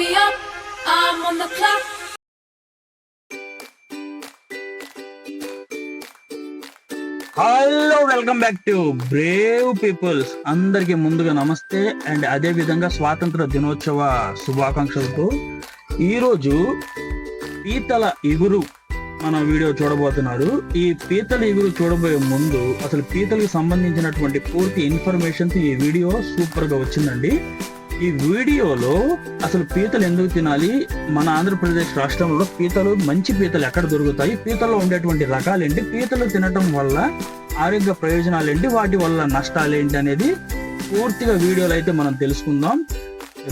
hurry up, I'm on the clock. Hello welcome back to brave peoples అందరికి ముందుగా నమస్తే and అదే విధంగా స్వాతంత్ర దినోత్సవ శుభాకాంక్షలతో ఈరోజు పీతల ఇగురు మన వీడియో చూడబోతున్నారు. ఈ పీతల ఇగురు చూడబోయే ముందు అసలు పీతలకు సంబంధించినటువంటి పూర్తి ఇన్ఫర్మేషన్ ఈ వీడియో సూపర్గా వచ్చిందండి. ఈ వీడియోలో అసలు పీతలు ఎందుకు తినాలి? మన ఆంధ్రప్రదేశ్ రాష్ట్రంలో పీతలు మంచి పీతలు ఎక్కడ దొరుకుతాయి? పీతల్లో ఉండేటువంటి రకాలేంటి? పీతలు తినటం వల్ల ఆరోగ్య ప్రయోజనాలు ఏంటి వాటి వల్ల నష్టాలు ఏంటి అనేది పూర్తిగా వీడియోలో అయితే మనం తెలుసుకుందాం.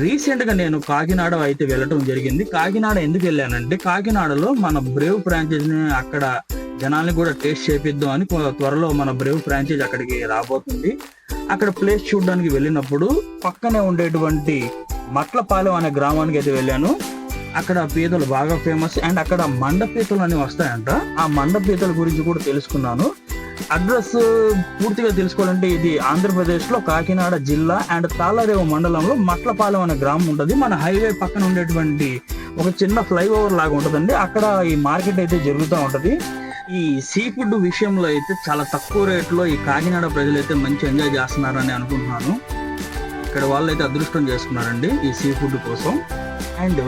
రీసెంట్గా నేను కాకినాడ అయితే వెళ్ళటం జరిగింది. కాకినాడ ఎందుకు వెళ్ళానంటే కాకినాడలో మన బ్రేవ్ ఫ్రాంచైజీని అక్కడ జనాల్ని కూడా టేస్ట్ చేపిద్దాం అని త్వరలో మన బ్రేవ్ ఫ్రాంచైజ్ అక్కడికి రాబోతుంది. అక్కడ ప్లేస్ చూడడానికి వెళ్ళినప్పుడు పక్కనే ఉండేటువంటి మట్లపాలెం అనే గ్రామానికి అయితే వెళ్ళాను. అక్కడ పీతలు బాగా ఫేమస్ అండ్ అక్కడ మండ పీతలు వస్తాయంట. ఆ మండ పీతల గురించి కూడా తెలుసుకున్నాను. అడ్రస్ పూర్తిగా తెలుసుకోవాలంటే ఇది ఆంధ్రప్రదేశ్లో కాకినాడ జిల్లా అండ్ తాళరేవు మండలంలో మట్లపాలెం అనే గ్రామం ఉంటుంది. మన హైవే పక్కన ఉండేటువంటి ఒక చిన్న ఫ్లైఓవర్ లాగా ఉంటుందండి. అక్కడ ఈ మార్కెట్ అయితే జరుగుతూ ఉంటుంది. ఈ సీ ఫుడ్ విషయంలో అయితే చాలా తక్కువ రేట్లో ఈ కాకినాడ ప్రజలు అయితే మంచి ఎంజాయ్ చేస్తున్నారని అనుకుంటున్నాను. ఇక్కడ వాళ్ళు అయితే అదృష్టం చేసుకున్నారండి ఈ సీ ఫుడ్ కోసం. అండ్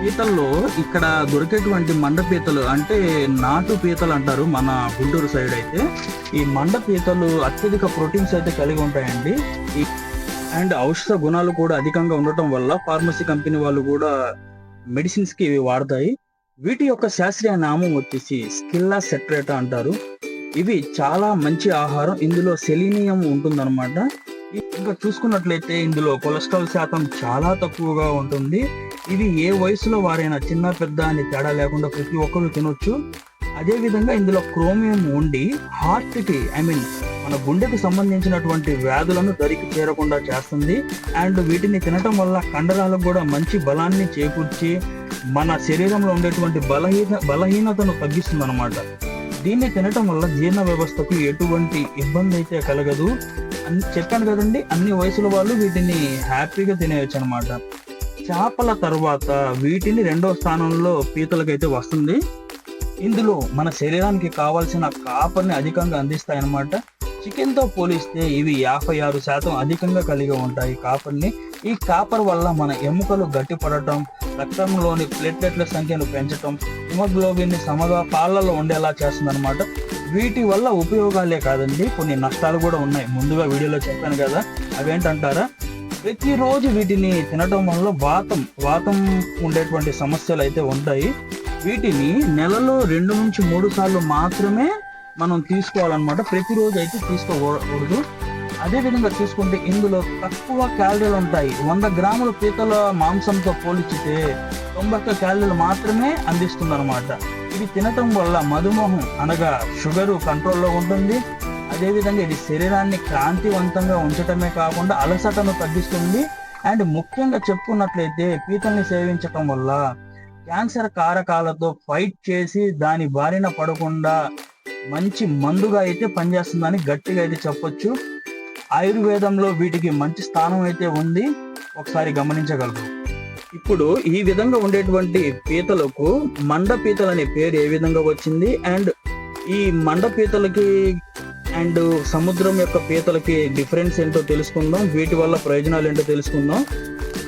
పీతల్లో ఇక్కడ దొరికేటువంటి మండ పీతలు అంటే నాటు పీతలు అంటారు మన గుంటూరు సైడ్ అయితే. ఈ మండ పీతలు అత్యధిక ప్రోటీన్స్ అయితే కలిగి ఉంటాయండి. ఈ అండ్ ఔషధ గుణాలు కూడా అధికంగా ఉండటం వల్ల ఫార్మసీ కంపెనీ వాళ్ళు కూడా మెడిసిన్స్కి ఇవి వాడతాయి. వీటి యొక్క శాస్త్రీయ నామం వచ్చేసి స్కిల్లా సెట్రేటా అంటారు. ఇవి చాలా మంచి ఆహారం. ఇందులో సెలీనియం ఉంటుందన్నమాట. ఇంకా చూసుకున్నట్లయితే ఇందులో కొలెస్ట్రాల్ శాతం చాలా తక్కువగా ఉంటుంది. ఇవి ఏ వయసులో వారైనా చిన్న పెద్ద అని తేడా లేకుండా ప్రతి ఒక్కరు తినొచ్చు. అదే విధంగా ఇందులో క్రోమియం ఉండి హార్ట్కి ఐ మీన్ మన గుండెకి సంబంధించినటువంటి వ్యాధులను దరికి చేరకుండా చేస్తుంది. అండ్ వీటిని తినటం వల్ల కండరాలకు కూడా మంచి బలాన్ని చేకూర్చి మన శరీరంలో ఉండేటువంటి బలహీన బలహీనతను తగ్గిస్తుంది అనమాట దీన్ని తినటం వల్ల జీర్ణ వ్యవస్థకు ఎటువంటి ఇబ్బంది అయితే కలగదు. అని చెప్పాను కదండి అన్ని వయసుల వాళ్ళు వీటిని హ్యాపీగా తినేయచ్చు అనమాట చేపల తర్వాత వీటిని రెండో స్థానంలో పీతలకైతే వస్తుంది. ఇందులో మన శరీరానికి కావాల్సిన కాపర్ని అధికంగా అందిస్తాయి అన్నమాట పోలిస్తే ఇవి యాభై ఆరు శాతం అధికంగా కలిగి ఉంటాయి కాపర్ని. ఈ కాపర్ వల్ల మన ఎముకలు గట్టిపడటం రక్తంలోని ప్లేట్లెట్ల సంఖ్యను పెంచడం హిమోగ్లోబిన్ని సమగా పాలలో ఉండేలా చేస్తుంది అనమాట వీటి వల్ల ఉపయోగాలే కాదండి కొన్ని నష్టాలు కూడా ఉన్నాయి. ముందుగా వీడియోలో చెప్పాను కదా అవేంటంటారా? ప్రతిరోజు వీటిని తినటం వల్ల వాతం వాతం ఉండేటువంటి సమస్యలు అయితే ఉంటాయి. వీటిని నెలలో రెండు నుంచి మూడు సార్లు మాత్రమే మనం తీసుకోవాలన్నమాట. ప్రతిరోజు అయితే తీసుకోకూడదు. అదే విధంగా చూసుకుంటే ఇందులో తక్కువ క్యాలరీలు ఉంటాయి. వంద గ్రాముల పీతల మాంసంతో పోల్చితే తొంభై ఒక్క క్యాలరీలు మాత్రమే అందిస్తుంది అనమాట ఇది తినటం వల్ల మధుమేహం అనగా షుగరు కంట్రోల్లో ఉంటుంది. అదేవిధంగా ఇది శరీరాన్ని కాంతివంతంగా ఉంచటమే కాకుండా అలసటను తగ్గిస్తుంది. అండ్ ముఖ్యంగా చెప్పుకున్నట్లయితే పీతల్ని సేవించటం వల్ల క్యాన్సర్ కారకాలతో ఫైట్ చేసి దాని బారిన పడకుండా మంచి మందుగా అయితే పనిచేస్తుందని గట్టిగా అయితే చెప్పొచ్చు. ఆయుర్వేదంలో వీటికి మంచి స్థానం అయితే ఉంది. ఒకసారి గమనించగలరు. ఇప్పుడు ఈ విధంగా ఉండేటువంటి పీతలకు మండ పీతలు అనే పేరు ఏ విధంగా వచ్చింది? అండ్ ఈ మండ పీతలకి అండ్ సముద్రం యొక్క పీతలకి డిఫరెన్స్ ఏంటో తెలుసుకుందాం. వీటి వల్ల ప్రయోజనాలు ఏంటో తెలుసుకుందాం.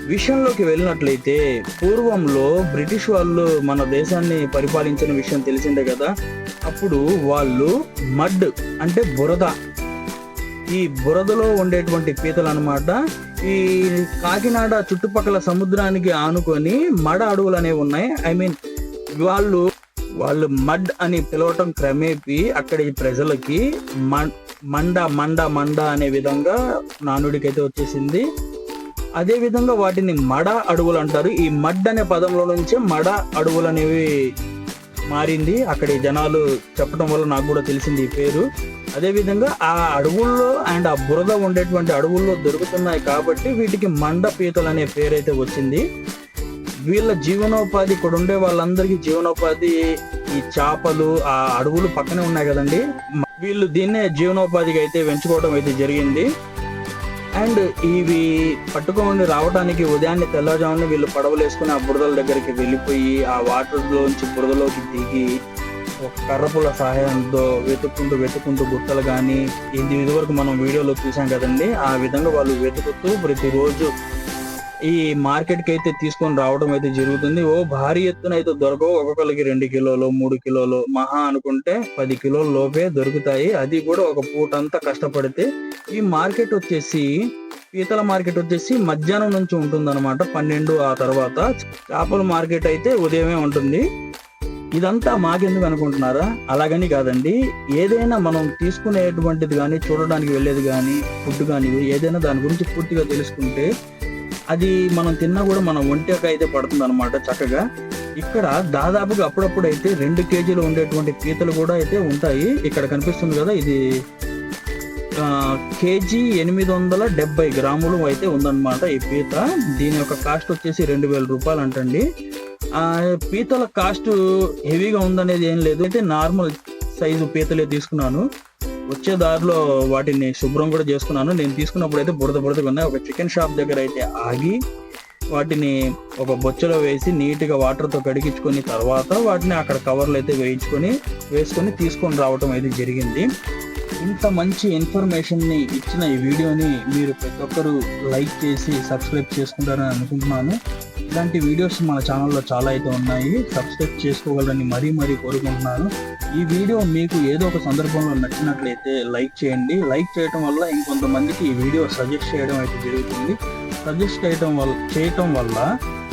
విషయంలోకి వెళ్ళినట్లయితే పూర్వంలో బ్రిటిష్ వాళ్ళు మన దేశాన్ని పరిపాలించిన విషయం తెలిసిందే కదా. అప్పుడు వాళ్ళు మడ్ అంటే బురద ఈ బురదలో ఉండేటువంటి పీతలు అన్నమాట ఈ కాకినాడ చుట్టుపక్కల సముద్రానికి ఆనుకొని మడ అడవులు అనేవి ఉన్నాయి. ఐ మీన్ వాళ్ళు వాళ్ళు మడ్ అని పిలవటం క్రమేపి అక్కడి ప్రజలకి మండ మండ మండ అనే విధంగా నానుడికైతే వచ్చేసింది. అదే విధంగా వాటిని మడ అడవులు అంటారు. ఈ మడ్ అనే పదంలో నుంచే మడ అడవులు అనేవి మారింది. అక్కడి జనాలు చెప్పడం వల్ల నాకు కూడా తెలిసింది ఈ పేరు. అదేవిధంగా ఆ అడవుల్లో అండ్ ఆ బురద ఉండేటువంటి అడవుల్లో దొరుకుతున్నాయి కాబట్టి వీటికి మండ పీతలు అనే పేరు అయితే వచ్చింది. వీళ్ళ జీవనోపాధి ఇక్కడ ఉండే వాళ్ళందరికీ జీవనోపాధి ఈ చేపలు ఆ అడవులు పక్కనే ఉన్నాయి కదండి. వీళ్ళు దీన్నే జీవనోపాధిగా అయితే పెంచుకోవడం అయితే జరిగింది. అండ్ ఇవి పట్టుకొని రావడానికి ఉదయాన్నే తెల్లవారుజామున వీళ్ళు పడవలు వేసుకుని ఆ బురదల దగ్గరికి వెళ్ళిపోయి ఆ వాటర్లోంచి బురదలోకి దిగి ఒక కర్రపుల సహాయంతో వెతుక్కుంటూ వెతుక్కుంటూ గుట్టలు కానీ ఇది ఇదివరకు మనం వీడియోలో చూసాం కదండి. ఆ విధంగా వాళ్ళు వెతుకుతూ ప్రతిరోజు ఈ మార్కెట్కి అయితే తీసుకొని రావడం అయితే జరుగుతుంది. ఓ భారీ ఎత్తున అయితే దొరకవు. ఒక్కొక్కరికి రెండు కిలోలు మూడు కిలోలు మహా అనుకుంటే పది కిలోల లోపే దొరుకుతాయి. అది కూడా ఒక పూట అంతా కష్టపడితే ఈ మార్కెట్ వచ్చేసి పీతల మార్కెట్ వచ్చేసి మధ్యాహ్నం నుంచి ఉంటుందన్నమాట. పన్నెండు ఆ తర్వాత. చేపల మార్కెట్ అయితే ఉదయమే ఉంటుంది. ఇదంతా మాకెందుకు అనుకుంటున్నారా? అలాగని కాదండి. ఏదైనా మనం తీసుకునేటువంటిది కానీ చూడడానికి వెళ్ళేది కానీ ఫుడ్ కానీ ఏదైనా దాని గురించి పూర్తిగా తెలుసుకుంటే అది మనం తిన్నా కూడా మన ఒంటికి అయితే పడుతుంది అనమాట చక్కగా. ఇక్కడ దాదాపుగా అప్పుడప్పుడు అయితే రెండు కేజీలు ఉండేటువంటి పీతలు కూడా అయితే ఉంటాయి. ఇక్కడ కనిపిస్తుంది కదా ఇది కేజీ ఎనిమిది వందల డెబ్బై గ్రాములు అయితే ఉందన్నమాట ఈ పీత. దీని యొక్క కాస్ట్ వచ్చేసి రెండు వేల రూపాయలు అంటండి పీతల కాస్ట్ హెవీగా ఉందనేది ఏం లేదు. అయితే నార్మల్ సైజు పీతలే తీసుకున్నాను. వచ్చే దారిలో వాటిని శుభ్రం కూడా చేసుకున్నాను. నేను తీసుకున్నప్పుడు అయితే బురద బురదగా ఉన్నాయి. ఒక చికెన్ షాప్ దగ్గర అయితే ఆగి వాటిని ఒక బొచ్చలో వేసి నీట్గా వాటర్తో కడిగించుకొని తర్వాత వాటిని అక్కడ కవర్లు అయితే వేయించుకొని వేసుకొని తీసుకొని రావటం అయితే జరిగింది. ఇంత మంచి ఇన్ఫర్మేషన్ని ఇచ్చిన ఈ వీడియోని మీరు ప్రతి ఒక్కరు లైక్ చేసి సబ్స్క్రైబ్ చేసుకుంటారని అనుకుంటున్నాను. ఇలాంటి వీడియోస్ మన ఛానల్లో చాలా అయితే ఉన్నాయి. సబ్స్క్రైబ్ చేసుకోగలరని మరీ మరీ కోరుకుంటున్నాను. ఈ వీడియో మీకు ఏదో ఒక సందర్భంలో నచ్చినట్లయితే లైక్ చేయండి. లైక్ చేయటం వల్ల ఇంకొంతమందికి ఈ వీడియో సజెస్ట్ చేయడం అయితే జరుగుతుంది. సజెస్ట్ చేయడం వల్ల చేయటం వల్ల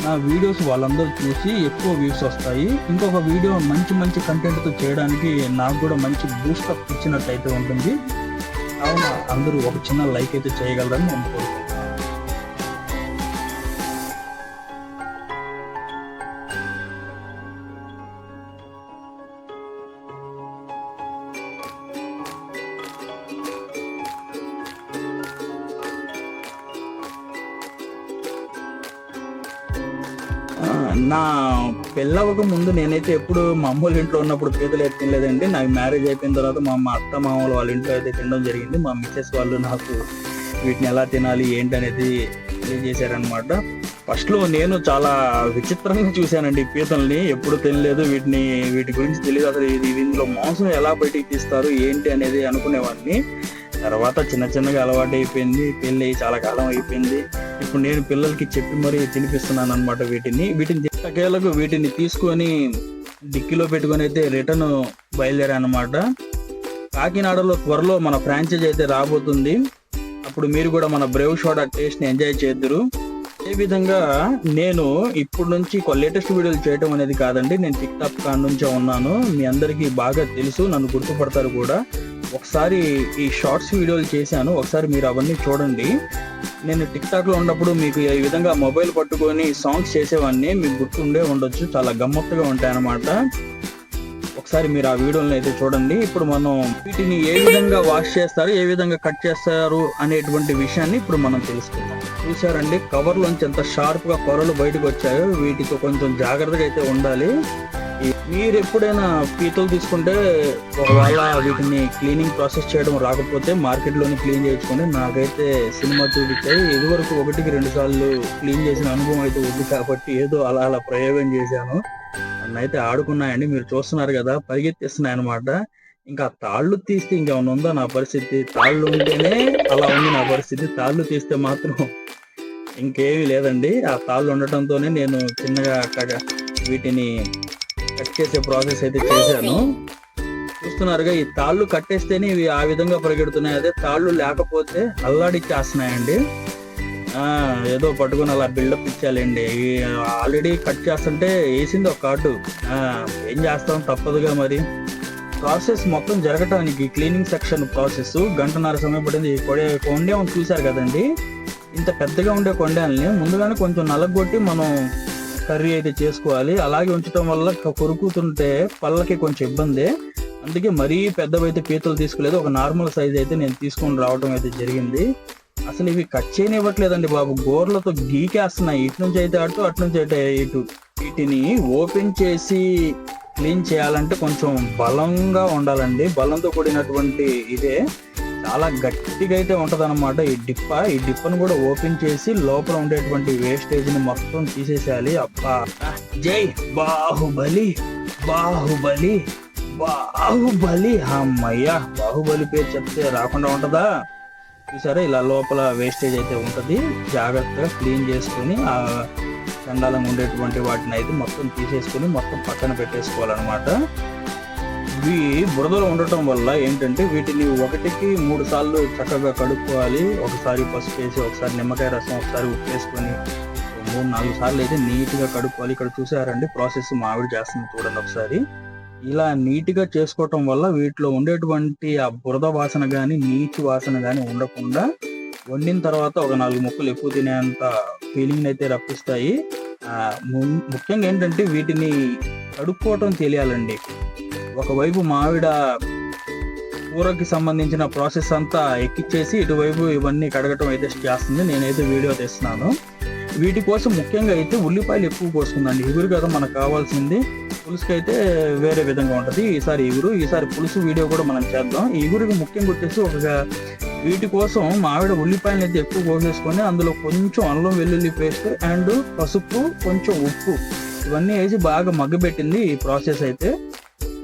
నా వీడియోస్ వాళ్ళందరూ చూసి ఎక్కువ వ్యూస్ వస్తాయి. ఇంకొక వీడియో మంచి మంచి కంటెంట్తో చేయడానికి నాకు కూడా మంచి బూస్టప్ ఇచ్చినట్టు అయితే ఉంటుంది. కావున అందరూ ఒక చిన్న లైక్ అయితే చేయగలరని నేను కోరుకుంటున్నాను. పెళ్ళవక ముందు నేనైతే ఎప్పుడు మా అమ్మోళ్ళ ఇంట్లో ఉన్నప్పుడు పీతలు అయితే తినలేదండి నాకు మ్యారేజ్ అయిపోయిన తర్వాత మా మా అత్త మామూలు వాళ్ళ ఇంట్లో అయితే తినడం జరిగింది. మా మిస్సెస్ వాళ్ళు నాకు వీటిని ఎలా తినాలి ఏంటి అనేది తెలియజేశారనమాట ఫస్ట్లో నేను చాలా విచిత్రంగా చూశానండి ఈ పీతల్ని. ఎప్పుడు తినలేదు వీటిని వీటి గురించి తెలియదు అసలు. ఇది ఇందులో మాంసం ఎలా బయటికి తీస్తారు ఏంటి అనేది అనుకునేవాడిని. తర్వాత చిన్న చిన్నగా అలవాటు అయిపోయింది పెళ్ళి చాలా కాలం అయిపోయింది. ఇప్పుడు నేను పిల్లలకి చెప్పి మరీ తినిపిస్తున్నాను అనమాట వీటిని. వీటిని చిట్టకేలకు వీటిని తీసుకొని డిక్కీలో పెట్టుకొని అయితే రిటర్న్ బయలుదేరాను అనమాట కాకినాడలో త్వరలో మన ఫ్రాంచైజ్ అయితే రాబోతుంది. అప్పుడు మీరు కూడా మన బ్రేవ్ షోడా టేస్ట్ని ఎంజాయ్ చేద్దరు. అదే విధంగా నేను ఇప్పుడు నుంచి లేటెస్ట్ వీడియోలు చేయటం అనేది కాదండి నేను టిక్ టాక్ నుంచే ఉన్నాను. మీ అందరికీ బాగా తెలుసు నన్ను గుర్తుపడతారు కూడా. ఒకసారి ఈ షార్ట్స్ వీడియోలు చేశాను. ఒకసారి మీరు అవన్నీ చూడండి. నేను టిక్టాక్లో ఉన్నప్పుడు మీకు ఈ విధంగా మొబైల్ పట్టుకొని సాంగ్స్ చేసేవాడిని. మీకు గుర్తుండే ఉండొచ్చు. చాలా గమ్మత్తుగా ఉంటాయి అన్నమాట ఒకసారి మీరు ఆ వీడియోలను అయితే చూడండి. ఇప్పుడు మనం వీటిని ఏ విధంగా వాష్ చేస్తారు ఏ విధంగా కట్ చేస్తారు అనేటువంటి విషయాన్ని ఇప్పుడు మనం తెలుసుకుందాం. చూసారండి కవర్లోంచి ఎంత షార్ప్గా పొరలు బయటకు వచ్చాయో. వీటితో కొంచెం జాగ్రత్తగా అయితే ఉండాలి. మీరు ఎప్పుడైనా పీతలు తీసుకుంటే ఒకవేళ వీటిని క్లీనింగ్ ప్రాసెస్ చేయడం రాకపోతే మార్కెట్లోని క్లీన్ చేయించుకొని నాకైతే సినిమా చూపించాయి ఇదివరకు ఒకటికి రెండు సార్లు క్లీన్ చేసిన అనుభవం అయితే ఉంది కాబట్టి ఏదో అలా అలా ప్రయోగం చేశాను. అయితే ఆడుకున్నాయండి. మీరు చూస్తున్నారు కదా పరిగెత్తిస్తున్నాయి అనమాట ఇంకా తాళ్ళు తీస్తే ఇంకేమైనా ఉందా నా పరిస్థితి? తాళ్ళు ఉంటేనే అలా ఉంది నా పరిస్థితి. తాళ్ళు తీస్తే మాత్రం ఇంకేమీ లేదండి. ఆ తాళ్ళు ఉండటంతోనే నేను చిన్నగా అక్కడ వీటిని కట్ చేసే ప్రాసెస్ అయితే చేశాను. చూస్తున్నారుగా ఈ తాళ్ళు కట్టేస్తేనే ఇవి ఆ విధంగా పరిగెడుతున్నాయి. అదే తాళ్ళు లేకపోతే అల్లాడిచ్చేస్తున్నాయండి ఏదో పట్టుకొని అలా బిల్డప్ ఇచ్చాలండి. ఆల్రెడీ కట్ చేస్తుంటే వేసింది ఒక కార్డు. ఏం చేస్తాం? తప్పదుగా మరి. ప్రాసెస్ మొత్తం జరగటానికి క్లీనింగ్ సెక్షన్ ప్రాసెస్. గంటన్నర సమయం పడింది ఈ కొడే చూశారు కదండి. ఇంత పెద్దగా ఉండే కొండల్ని ముందుగానే కొంచెం నలగొట్టి మనం కర్రీ అయితే చేసుకోవాలి. అలాగే ఉంచడం వల్ల కొరుకుతుంటే పళ్ళకి కొంచెం ఇబ్బంది. అందుకే మరీ పెద్దవైతే పీతలు తీసుకోలేదు. ఒక నార్మల్ సైజ్ అయితే నేను తీసుకొని రావడం అయితే జరిగింది. అసలు ఇవి కట్ చేయనివ్వట్లేదండి బాబు. గోర్లతో గీకేస్తున్నాయి ఇటు నుంచి అయితే అటు అటు నుంచి అయితే ఇటు. వీటిని ఓపెన్ చేసి క్లీన్ చేయాలంటే కొంచెం బలంగా ఉండాలండి. బలంతో కూడినటువంటి ఇదే. చాలా గట్టిగా అయితే ఉంటది ఈ డిప్ప ఈ డిప్పను కూడా ఓపెన్ చేసి లోపల ఉండేటువంటి వేస్టేజ్ని మొత్తం తీసేసేయాలి. అప్ప జై బాహుబలి బాహుబలి బాహుబలి. అమ్మయ్యా! బాహుబలి పేరు చెప్తే రాకుండా ఉంటదా? చూసారా ఇలా లోపల వేస్టేజ్ అయితే ఉంటది. జాగ్రత్తగా క్లీన్ చేసుకుని ఆ చండాలంగా ఉండేటువంటి వాటిని అయితే మొత్తం తీసేసుకుని మొత్తం పక్కన పెట్టేసుకోవాలన్నమాట. ఇవి బురదలో ఉండటం వల్ల ఏంటంటే వీటిని ఒకటికి మూడు సార్లు చక్కగా కడుక్కోవాలి. ఒకసారి పసుపు వేసి ఒకసారి నిమ్మకాయ రసం ఒకసారి ఉప్పు వేసుకొని మూడు నాలుగు సార్లు అయితే నీట్గా కడుక్కోవాలి. ఇక్కడ చూసారండి ప్రాసెస్ మావిడి చేస్తుంది చూడండి ఒకసారి. ఇలా నీట్గా చేసుకోవటం వల్ల వీటిలో ఉండేటువంటి ఆ బురద వాసన కానీ నీచు వాసన కానీ ఉండకుండా వండిన తర్వాత ఒక నాలుగు ముక్కలు ఎక్కువ తినేంత ఫీలింగ్ అయితే రప్పిస్తాయి. ముఖ్యంగా ఏంటంటే వీటిని కడుక్కోవటం తెలియాలండి. ఒకవైపు మావిడ కూరకి సంబంధించిన ప్రాసెస్ అంతా ఎక్కిచ్చేసి ఇటువైపు ఇవన్నీ కడగటం అయితే చేస్తుంది. నేనైతే వీడియో తెస్తున్నాను. వీటి కోసం ముఖ్యంగా అయితే ఉల్లిపాయలు ఎక్కువ కోసుకుందండి. ఇగురు కదా మనకు కావాల్సింది. పులుసుకి అయితే వేరే విధంగా ఉంటుంది. ఈసారి ఇగురు ఈసారి పులుసు వీడియో కూడా మనం చేద్దాం. ఇగురికి ముఖ్యంగా వచ్చేసి ఒక వీటి కోసం మావిడ ఉల్లిపాయలు అయితే ఎక్కువ కోసేసుకొని అందులో కొంచెం అల్లం వెల్లుల్లి పేస్ట్ అండ్ పసుపు కొంచెం ఉప్పు ఇవన్నీ వేసి బాగా మగ్గబెట్టింది ఈ ప్రాసెస్ అయితే.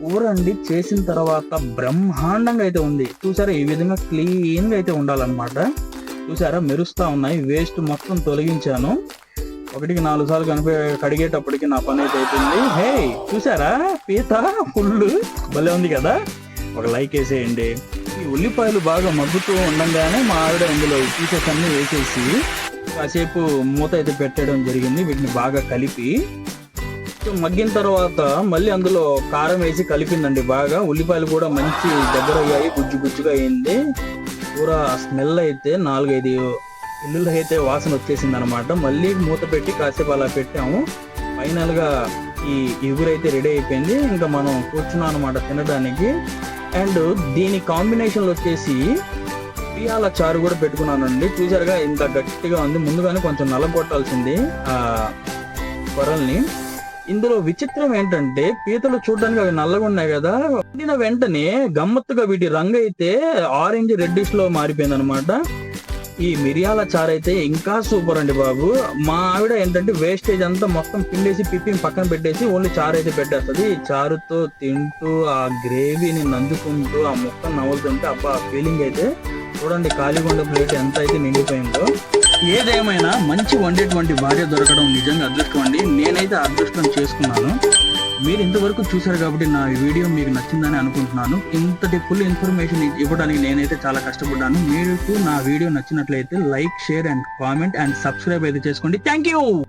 కూర అండి చేసిన తర్వాత బ్రహ్మాండంగా అయితే ఉంది. చూసారా ఈ విధంగా క్లీన్గా అయితే ఉండాలన్నమాట. చూసారా మెరుస్తూ ఉన్నాయి. వేస్ట్ మొత్తం తొలగించాను. ఒకటికి నాలుగు సార్లు కనిపే కడిగేటప్పటికి నా పని అయితే అయిపోయింది. హే చూసారా పీత ఫుల్ భలే ఉంది కదా. ఒక లైక్ వేసేయండి. ఈ ఉల్లిపాయలు బాగా మగ్గుతూ ఉండంగానే మా ఆవిడ ఇందులో పీసెస్ అన్ని వేసేసి కాసేపు మూత అయితే పెట్టడం జరిగింది. వీటిని బాగా కలిపి మగ్గిన తర్వాత మళ్ళీ అందులో కారం వేసి కలిపిందండి బాగా. ఉల్లిపాయలు కూడా మంచి దగ్గర అయ్యాయి గుజ్జు గుజ్జుగా అయింది. కూర స్మెల్ అయితే నాలుగైదు ఇల్లులు అయితే వాసన వచ్చేసింది అనమాట మళ్ళీ మూత పెట్టి కాసేపు అలా పెట్టాము. ఫైనల్గా ఈ ఎగురైతే రెడీ అయిపోయింది. ఇంకా మనం కూర్చున్నాం అనమాట తినడానికి. అండ్ దీని కాంబినేషన్ వచ్చేసి బియ్యాల చారు కూడా పెట్టుకున్నానండి. చూసారుగా ఇంత గట్టిగా ఉంది. ముందుగానే కొంచెం నలగొట్టాల్సింది ఆ కొరల్ని. ఇందులో విచిత్రం ఏంటంటే పీతలు చూడడానికి అవి నల్లగా ఉన్నాయి కదా. వండిన వెంటనే గమ్మత్తుగా వీటి రంగు అయితే ఆరెంజ్ రెడ్డిష్లో మారిపోయింది అనమాట ఈ మిరియాల చారు అయితే ఇంకా సూపర్ అండి బాబు. మా ఆవిడ ఏంటంటే వేస్టేజ్ అంతా మొత్తం పిండేసి పిప్పిని పక్కన పెట్టేసి ఓన్లీ చారు అయితే పెట్టేస్తుంది. ఈ చారుతో తింటూ ఆ గ్రేవీని నందుకుంటూ ఆ మొత్తం నవ్వులుతుంటే అబ్బా ఫీలింగ్ అయితే చూడండి ఖాళీగుండ ప్లేట్ ఎంత అయితే నిండిపోయిందో ఏదేమైనా మంచి వండేటువంటి భార్య దొరకడం నిజంగా అదృష్టం అండి. నేనైతే అదృష్టం చేసుకున్నాను. మీరు ఇంతవరకు చూశారు కాబట్టి నా వీడియో మీకు నచ్చిందని అనుకుంటున్నాను. ఇంతటి ఫుల్ ఇన్ఫర్మేషన్ ఇవ్వడానికి నేనైతే చాలా కష్టపడ్డాను. మీకు నా వీడియో నచ్చినట్లయితే like share and comment and subscribe అయితే చేసుకోండి. Thank you